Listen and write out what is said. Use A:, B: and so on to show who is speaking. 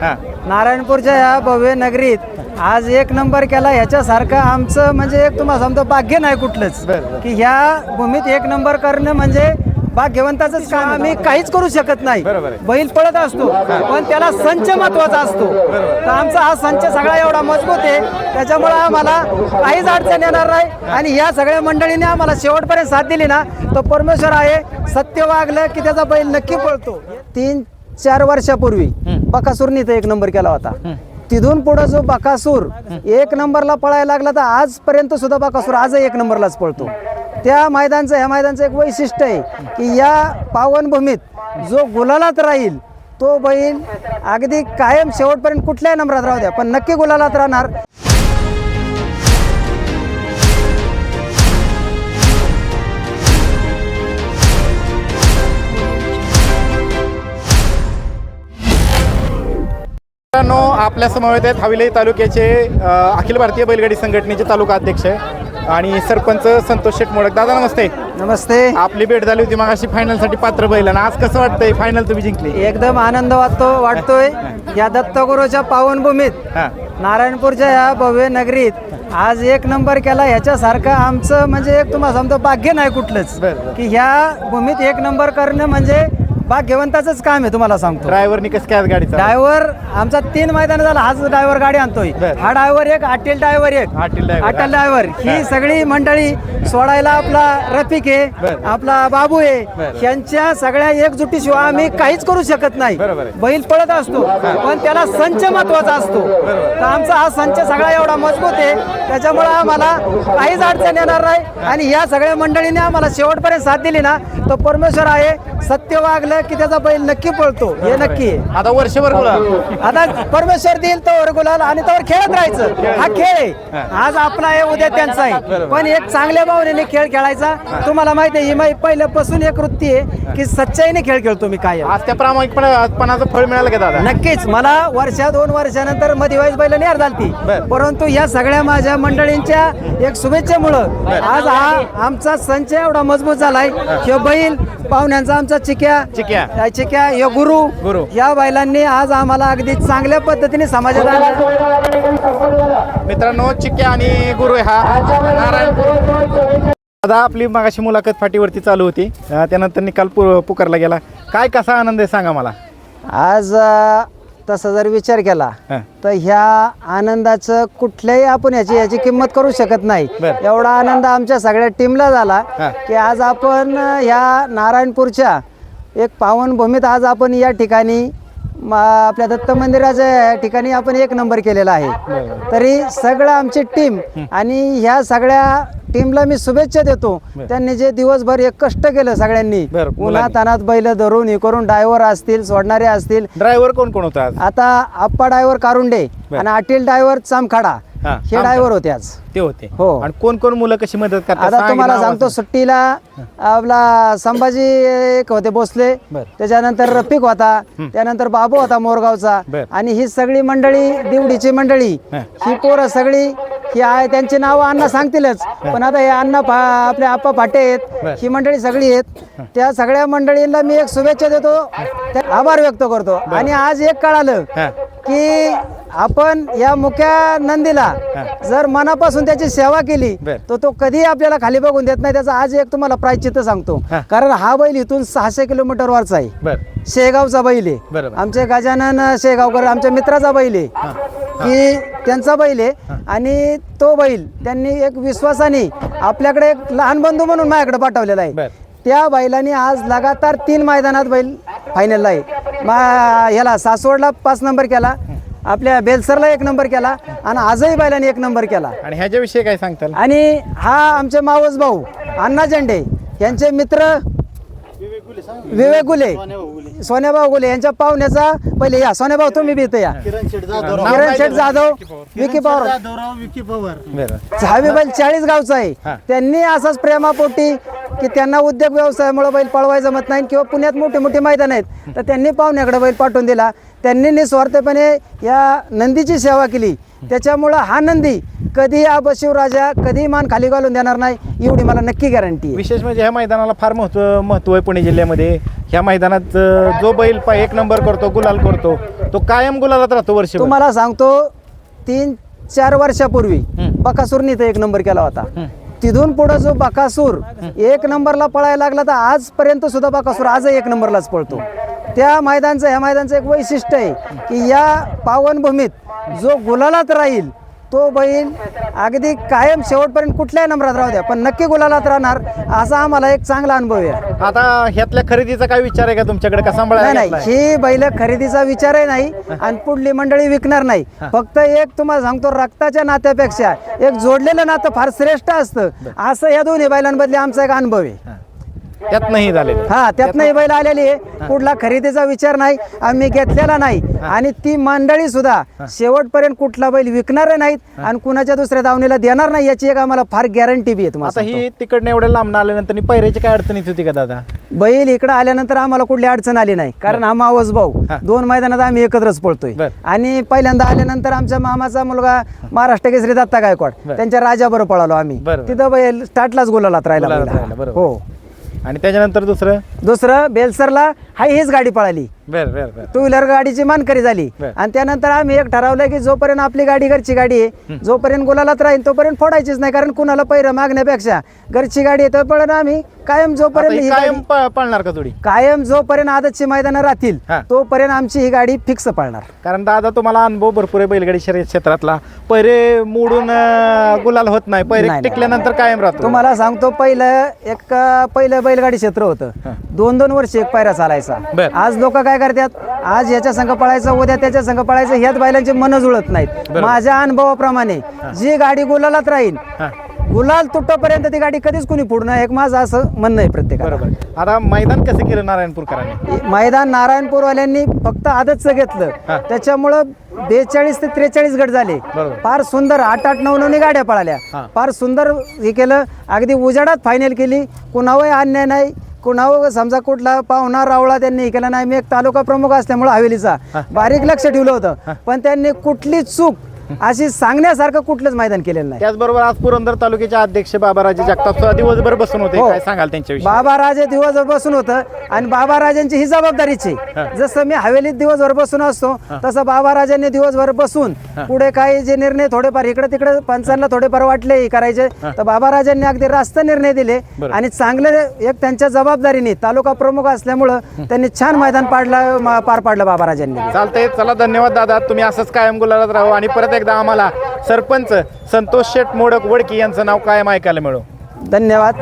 A: हा.
B: नारायणपूरच्या या भव्य नगरीत आज एक नंबर केला. ह्याच्यासारखं आमचं म्हणजे एक तुम्हाला सांगतो भाग्य नाही कुठलंच.
A: बरं, बरं.
B: की ह्या भूमीत एक नंबर करणं म्हणजे भाग्यवंताच काम आम्ही काहीच करू शकत नाही.
A: बरोबर आहे.
B: बैल पळत असतो पण त्याला संच महत्त्वाचा असतो. तर आमचा हा संच सगळा एवढा मजबूत आहे. त्याच्यामुळे आम्हाला काहीच अडचण येणार नाही. आणि या सगळ्या मंडळीने आम्हाला शेवटपर्यंत साथ दिली ना तो परमेश्वर आहे. सत्य वागलं की त्याचा बैल नक्की पळतो. तीन चार वर्षापूर्वी. बकासूरनी इथं एक नंबर केला होता. तिथून पुढे जो बकासूर एक नंबरला पळायला लागला तर आजपर्यंत सुद्धा बकासूर आजही एक नंबरलाच पळतो. त्या मैदानचं ह्या मैदानचं एक वैशिष्ट्य आहे की या पावनभूमीत जो गुलालात राहील तो बैल अगदी कायम शेवटपर्यंत कुठल्याही नंबरात राहू द्या पण नक्की गुलालात राहणार
A: मित्रांनो आपल्या समवेत आहेत हवेली तालुक्याचे अखिल भारतीय बैलगाडी संघटनेचे तालुका अध्यक्ष आणि सरपंच संतोष शेठ मोडक. दादा नमस्ते.
B: नमस्ते.
A: आपली भेट झाली होती मग अशी फायनलसाठी पात्र बैल आणि आज कसं वाटतंय फायनल तुम्ही जिंकली?
B: एकदम आनंद वाटतो वाटतोय. या दत्तगुरूच्या पावनभूमीत
A: हां.
B: नारायणपूरच्या या भव्य नगरीत आज एक नंबर केला. ह्याच्यासारखं आमचं म्हणजे एक तुम्हाला सांगतो भाग्य नाही कुठलंच. की ह्या भूमीत एक नंबर करणं म्हणजे भाग्यवंताचंच काम आहे तुम्हाला सांगतो
A: ड्रायव्हरनी कसं काय आज गाडी चालवली?
B: ड्रायव्हर आमचा तीन मैदान झाला हाच ड्रायव्हर गाडी आणतोय
A: बर.
B: हा ड्रायव्हर एक अटेल ड्रायव्हर एक
A: अटेल driver,
B: अटल
A: हा.
B: ड्रायव्हर ही सगळी मंडळी सोडायला आपला रफिक आहे
A: बर.
B: आपला बाबू आहे
A: बर.
B: यांच्या सगळ्या एकजुटीशिवाय आम्ही काहीच करू शकत नाही
A: बरोबर आहे.
B: बैल पळत असतो पण त्याला संच महत्त्वाचा असतो तर आमचा हा संच सगळा एवढा मजबूत आहे त्याच्यामुळे आम्हाला काहीच अडचण येणार नाही आणि या सगळ्या मंडळीने आम्हाला शेवटपर्यंत साथ दिली ना तो परमेश्वर आहे. सत्य वागलं की त्याचा बैल नक्की पळतो. हे नक्की आहे.
A: आता वर्षभर गुलाल
B: आता परमेश्वर देईल तर गुलाल आणि तर खेळत राहायचं. हा खेळ आहे. आज आपला आहे उद्या त्यांचा आहे. पण एक चांगल्या भावनेने खेळ खेळायचा. तुम्हाला माहिती आहे ही माही पहिल्यापासून एक वृत्ती आहे की सच्चाईने खेळ खेळतो मी काय
A: आज त्या प्रामाणिकपणाचं फळ मिळालं का दादा?
B: नक्कीच. मला वर्षा दोन वर्षानंतर मधिवाईस बैल निहार झालती
A: बर.
B: परंतु या सगळ्या माझ्या मंडळींच्या एक शुभेच्छेमुळं आज हा आमचा संच एवढा मजबूत झालाय. बैल पाहुण्यांचा आमचा चिक्या.
A: चिक्या.
B: या चिक्या ह्यो गुरु.
A: गुरु.
B: या बैलांनी आज आम्हाला अगदी चांगल्या पद्धतीने समाजात आणलं.
A: मित्रांनो चिक्या आणि गुरु हा नारायण. दादा आपली मागाशी मुलाखत फाटीवरती चालू होती. अ, त्यानंतर निकाल पु पुकारला गेला. काय कसा आनंद आहे सांगा मला.
B: आज अ, तसा जर विचार केला
A: हा.
B: तर ह्या आनंदाचं कुठल्याही आपण याची याची किंमत करू शकत नाही
A: बर.
B: एवढा आनंद आमच्या सगळ्या टीमला झाला
A: हा.
B: की आज आपण अ, ह्या नारायणपूरच्या एक पावनभूमीत आज आपण या ठिकाणी म- आपल्या दत्त मंदिराच्या या ठिकाणी आपण एक नंबर केलेला आहे तरी सगळं आमची टीम आणि ह्या सगळ्या टीमला मी शुभेच्छा देतो त्यांनी जे दिवसभर एक कष्ट केलं सगळ्यांनी उन्हात
A: मुलांनी.
B: तानात बैल धरून हे करून ड्रायव्हर असतील सोडणारे असतील
A: ड्रायव्हर कोण कोण होता
B: आता आप्पा ड्रायव्हर कारुंडे. आणि अटील ड्रायव्हर चामखाडा
A: हा.
B: ड्रायव्हर होते आज
A: ते होते
B: हो.
A: आणि कोण कोण मुलं कशी मदत करतात
B: आता तुम्हाला सांगतो. सुट्टीला आपला संभाजी एक होते भोसले. त्याच्यानंतर रफिक होता त्यानंतर बाबू होता मोरगावचा. आणि ही सगळी मंडळी दिवडीची मंडळी
A: हा.
B: ही पोरं सगळी ही आहे त्यांची नावं अण्णा सांगतीलच. पण आता हे अण्णा फा आपले आप्पा फाटे. आहेत ही मंडळी सगळी आहेत. त्या सगळ्या मंडळींना मी एक शुभेच्छा देतो. त्या- आभार व्यक्त करतो. आणि आज एक कळालं. की आपण या मुख्या नंदीला जर मनापासून त्याची सेवा केली. तर तो कधी आपल्याला खाली बघून देत नाही. त्याचा आज एक तुम्हाला प्रायचित्त सांगतो. कारण हा बैल इथून सहाशे किलोमीटर वरचा आहे. शेगावचा बैल आहे. आमचे गजानन शेगावकर आमच्या मित्राचा बैल आहे. की त्यांचा बैल आहे आणि तो बैल त्यांनी एक विश्वासाने आपल्याकडे एक लहान बंधू म्हणून माझ्याकडे पाठवलेला. आहे. त्या बैलाने आज लगातार तीन मैदानात बैल फायनलला आहे. मा ह्याला सासवडला पाच नंबर केला आपल्या बेलसरला एक नंबर केला आणि आजही बैलाने एक नंबर केला.
A: आणि ह्याच्याविषयी काय सांगताल?
B: आणि हा आमचे मावस भाऊ अण्णा झेंडे यांचे मित्र विवेक गुले सोन्याभाऊ गुले. यांच्या पाहुण्याचा पहिले या. सोन्याभाऊ तुम्ही इथं या.
C: किरण शेठ जाधव.
B: किरण
A: काय
B: शेठ
A: त्याचं?
B: जाधव विकी पवार.
C: जाधवराव विकी पवार.
B: झावी बैल चाळीस गावचा
A: हा.
B: आहे त्यांनी असंच प्रेमापोटी की त्यांना उद्योग व्यवसायामुळे बैल पळवाय जमत नाही किंवा पुण्यात मोठे मोठे मैदान आहेत. तर त्यांनी पाहुण्याकडे बैल पाठवून दिला. त्यांनी निस्वार्थपणे या नंदीची सेवा केली. त्याच्यामुळं हा नंदी कधी हा बशिवराजा कधी मान खाली घालून देणार नाही एवढी मला नक्की गॅरंटी आहे.
A: विशेष म्हणजे ह्या मैदानाला फार महत्त्व महत्त्व आहे पुणे जिल्ह्यामध्ये. ह्या मैदानात अं, जो बैल पा- एक नंबर करतो गुलाल करतो तो कायम गुलालात राहतो वर्ष
B: तुम्हाला सांगतो तीन चार वर्षापूर्वी
A: हं.
B: बकासूरनी तर एक नंबर केला होता. तिथून पुढे जो बकासूर एक नंबरला पळायला लागला तर आजपर्यंत सुद्धा बकासूर आजही एक नंबरलाच पळतो. त्या मैदानचं ह्या मैदानचं एक वैशिष्ट्य आहे की या पावनभूमीत जो गुलालात राहील तो बैल अगदी कायम शेवटपर्यंत कुठल्याही नंबरात राहू द्या पण नक्की गुलालात राहणार असा आम्हाला एक चांगला अनुभव आहे.
A: आता ह्यातल्या खरेदीचा काय विचार आहे का तुमच्याकडे? का
B: नाही? ही बैल खरेदीचा विचारही नाही आणि पुढली मंडळी विकणार नाही. फक्त एक तुम्हाला सांगतो रक्ताच्या नात्यापेक्षा एक जोडलेलं नातं फार श्रेष्ठ असतं. असं या दोन्ही बैलांबद्दल आमचा एक अनुभव आहे.
A: त्यात नाही झालेलं
B: हा त्यातनं ही बैल आलेली आहे. कुठला खरेदीचा विचार नाही आम्ही घेतलेला नाही. आणि ती मंडळी सुद्धा शेवटपर्यंत कुठला बैल विकणार नाहीत आणि कुणाच्या दुसऱ्या दावणीला देणार नाही याची एक आम्हाला फार गॅरंटी बी आहे
A: आता. ही तिकडनं एवढ्या लांब आल्यानंतर पैऱ्याची काय अडचण येत होती का दादा?
B: बैल इकडे आल्यानंतर आम्हाला कुठली अडचण आली नाही. कारण हा मावस भाऊ. दोन मैदानात आम्ही एकत्रच पळतोय. आणि पहिल्यांदा आल्यानंतर आमच्या मामाचा मुलगा महाराष्ट्र केसरी दत्ता गायकवाड. त्यांच्या राजाबरोबर पळालो आम्ही. तिथं बैल स्टार्टलाच गुलालात राहिला. हो.
A: आणि त्याच्यानंतर दुसरं?
B: दुसरं बेलसरला हाय हीच गाडी पळाली.
A: बर बर बर
B: टू व्हीलर गाडीची मानकरी झाली
A: बर.
B: आणि त्यानंतर आम्ही एक ठरवलं की जोपर्यंत आपली गाडी घरची गाडी आहे जोपर्यंत गुलालात राहील तोपर्यंत फोडायचीच नाही कारण कुणाला पैर मागण्यापेक्षा घरची गाडी आहे तोपर्यंत आम्ही कायम
A: आता
B: जोपर्यंत
A: ही
B: ही
A: कायम
B: गाडी-
A: प- पळणार का थोडी
B: कायम जोपर्यंत आदतची मैदानं राहतील
A: हा.
B: तोपर्यंत आमची ही गाडी फिक्स पळणार
A: कारण दादा तुम्हाला अनुभव भरपूर आहे बैलगाडी शर्यत क्षेत्रातला पैरे मोडून अं, गुलाल होत नाही पैरे
B: नाही, नाही.
A: टिकल्यानंतर कायम राहतो
B: तुम्हाला सांगतो पहिलं एक अं, पहिलं बैलगाडी क्षेत्र होतं. दोन दोन वर्ष एक पायरा चालायचा
A: बर.
B: आज लोक काय करतात? आज याच्या संघ पळायचं उद्या त्याच्या संघ पळायचं ह्यात बैलांचे मन जुळत नाहीत. माझ्या अनुभवाप्रमाणे जी गाडी गुलालात राहील. गुलाल तुटोपर्यंत ती गाडी कधीच कुणी पुढणं एक माझं असं म्हणणं आहे प्रत्येकाला.
A: बरोबर. आता मैदान कसं केलं नारायणपूरकरांनी?
B: मैदान नारायणपूरवाल्यांनी फक्त आदतचं. घेतलं. त्याच्यामुळं बेचाळीस ते त्रेचाळीस गट झाले. फार सुंदर आठ आठ नऊ नऊ गाड्या पळाल्या. फार सुंदर हे केलं. अगदी उजाडात फायनल केली. कुणावरही अन्याय नाही. कुणावर समजा कुठला पाहुणा रावळा त्यांनी हे केला नाही. मी एक तालुका प्रमुख असल्यामुळे हवेलीचा. बारीक लक्ष ठेवलं होतं. पण त्यांनी कुठली चूक अशी सांगण्यासारखं कुठलंच मैदान केलेलं नाही.
A: त्याचबरोबर आज पुरंदर तालुक्याचे अध्यक्ष बाबाराजे जगताप सुद्धा दिवसभर बसून होते.
B: हो.
A: काय सांगाल त्यांच्याविषयी?
B: बाबा राजे दिवसभर बसून होतं आणि बाबा राजांची ही जबाबदारीच. आहे जसं मी हवेलीत दिवसभर बसून असतो तसं बाबा राजांनी दिवसभर बसून पुढे काही जे निर्णय थोडेफार इकडे तिकडे पंचांना थोडेफार वाटले हे करायचे तर बाबा राजांनी अगदी रास्त निर्णय दिले. आणि चांगले एक त्यांच्या जबाबदारीने तालुका प्रमुख असल्यामुळं त्यांनी छान मैदान पाडलं पार पाडलं बाबा राजांनी
A: चालतंय. चला धन्यवाद दादा. तुम्ही असंच कायम गुलालात राहू आणि परत एकदा आम्हाला सरपंच संतोष शेठ मोडक वडकी यांचं नाव कायम ऐकायला मिळो.
B: धन्यवाद.